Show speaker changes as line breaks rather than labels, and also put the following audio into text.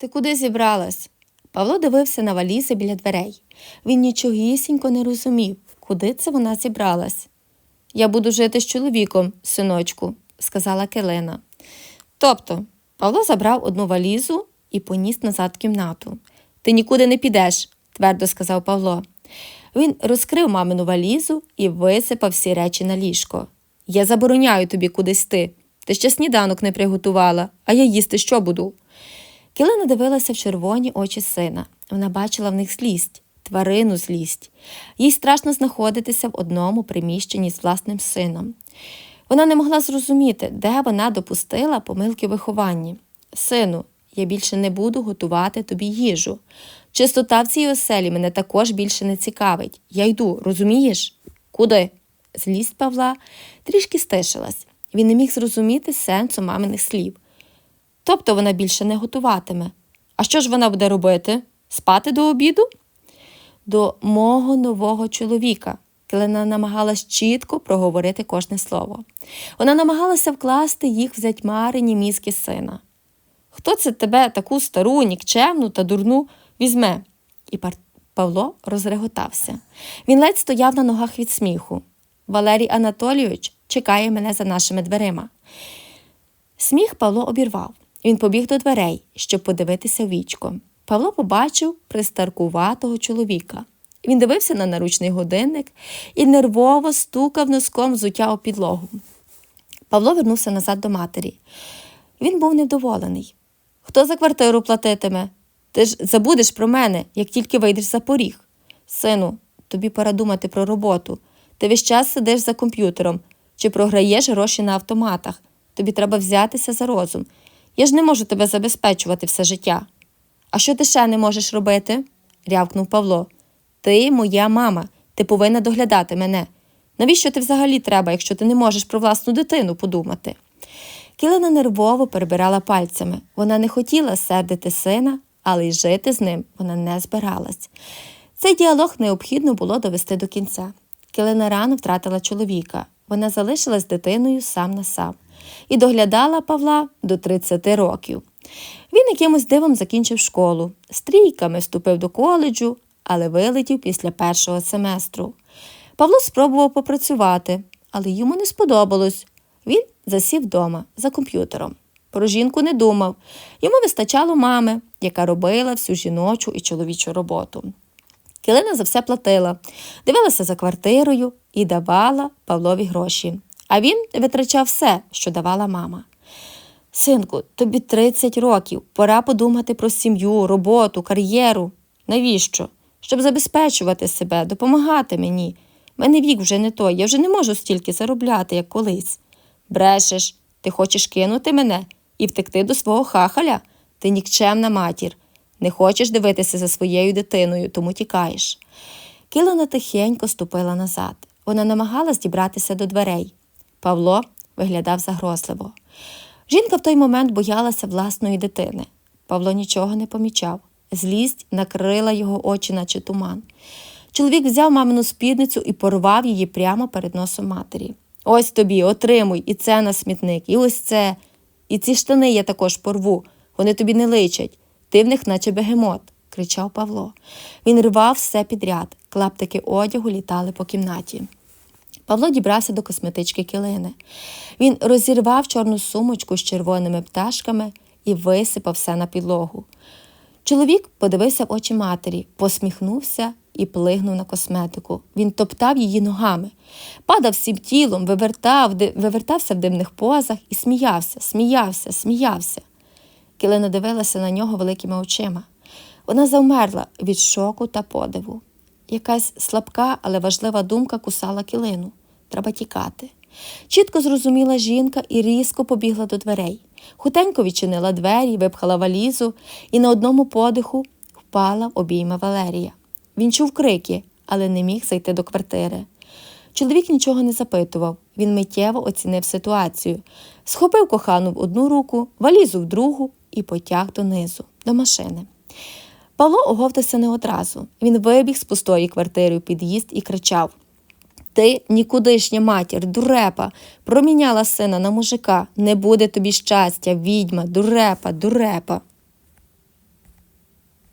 Ти куди зібралась? Павло дивився на валізи біля дверей. Він нічогісінько не розумів, куди це вона зібралась. Я буду жити з чоловіком, синочку, сказала Келена. Тобто, Павло забрав одну валізу і поніс назад кімнату. Ти нікуди не підеш, твердо сказав Павло. Він розкрив мамину валізу і висипав всі речі на ліжко. Я забороняю тобі кудись йти. Ти ще сніданок не приготувала, а я їсти що буду? Кілина дивилася в червоні очі сина. Вона бачила в них злість, тварину злість. Їй страшно знаходитися в одному приміщенні з власним сином. Вона не могла зрозуміти, де вона допустила помилки в вихованні. Сину, я більше не буду готувати тобі їжу. Чистота в цій оселі мене також більше не цікавить. Я йду, розумієш? Куди? Злість Павла трішки стишилась. Він не міг зрозуміти сенсу маминих слів. Тобто вона більше не готуватиме. А що ж вона буде робити? Спати до обіду? До мого нового чоловіка. Келена намагалась чітко проговорити кожне слово. Вона намагалася вкласти їх в затьмарені мізки сина. Хто це тебе таку стару, нікчемну та дурну візьме? І Павло розреготався. Він ледь стояв на ногах від сміху. Валерій Анатолійович чекає мене за нашими дверима. Сміх Павло обірвав. Він побіг до дверей, щоб подивитися вічко. Павло побачив пристаркуватого чоловіка. Він дивився на наручний годинник і нервово стукав носком взуття у підлогу. Павло вернувся назад до матері. Він був невдоволений. Хто за квартиру платитиме? Ти ж забудеш про мене, як тільки вийдеш за поріг. Сину, тобі пора думати про роботу. Ти весь час сидиш за комп'ютером чи програєш гроші на автоматах. Тобі треба взятися за розум. Я ж не можу тебе забезпечувати все життя. А що ти ще не можеш робити? рявкнув Павло. Ти моя мама, ти повинна доглядати мене. Навіщо ти взагалі треба, якщо ти не можеш про власну дитину подумати? Кілина нервово перебирала пальцями. Вона не хотіла сердити сина, але й жити з ним вона не збиралась. Цей діалог необхідно було довести до кінця. Кілина рано втратила чоловіка. Вона залишилась дитиною сам на сам і доглядала Павла до 30 років. Він якимось дивом закінчив школу, з трійками вступив до коледжу, але вилетів після першого семестру. Павло спробував попрацювати, але йому не сподобалось. Він засів вдома за комп'ютером. Про жінку не думав. Йому вистачало мами, яка робила всю жіночу і чоловічу роботу. Килина за все платила, дивилася за квартирою і давала Павлові гроші. А він витрачав все, що давала мама. Синку, тобі 30 років, пора подумати про сім'ю, роботу, кар'єру. Навіщо? Щоб забезпечувати себе, допомагати мені. Мене вік вже не той, я вже не можу стільки заробляти, як колись. Брешеш, ти хочеш кинути мене і втекти до свого хахаля? Ти нікчемна матір. Не хочеш дивитися за своєю дитиною, тому тікаєш. Килина тихенько ступила назад. Вона намагалась дібратися до дверей. Павло виглядав загрозливо. Жінка в той момент боялася власної дитини. Павло нічого не помічав. Злість накрила його очі, наче туман. Чоловік взяв мамину спідницю і порвав її прямо перед носом матері. Ось тобі, отримуй, і це на смітник, і ось це. І ці штани я також порву. Вони тобі не личать. Ти в них, наче бегемот, кричав Павло. Він рвав все підряд, клаптики одягу літали по кімнаті. Павло дібрався до косметички килини. Він розірвав чорну сумочку з червоними пташками і висипав все на підлогу. Чоловік подивився в очі матері, посміхнувся і плигнув на косметику. Він топтав її ногами, падав всім тілом, вивертав, вивертався в дивних позах і сміявся, сміявся, сміявся. Килина дивилася на нього великими очима. Вона завмерла від шоку та подиву. Якась слабка, але важлива думка кусала килину. Треба тікати. Чітко зрозуміла жінка і різко побігла до дверей. Хутенько відчинила двері, випхала валізу і на одному подиху впала в обійми Валерія. Він чув крики, але не міг зайти до квартири. Чоловік нічого не запитував. Він миттєво оцінив ситуацію, схопив кохану в одну руку, валізу в другу і потяг донизу, до машини. Павло оговтався не одразу. Він вибіг з пустої квартири у під'їзд і кричав Ти нікудишня матір, дурепа, проміняла сина на мужика. Не буде тобі щастя, відьма, дурепа, дурепа.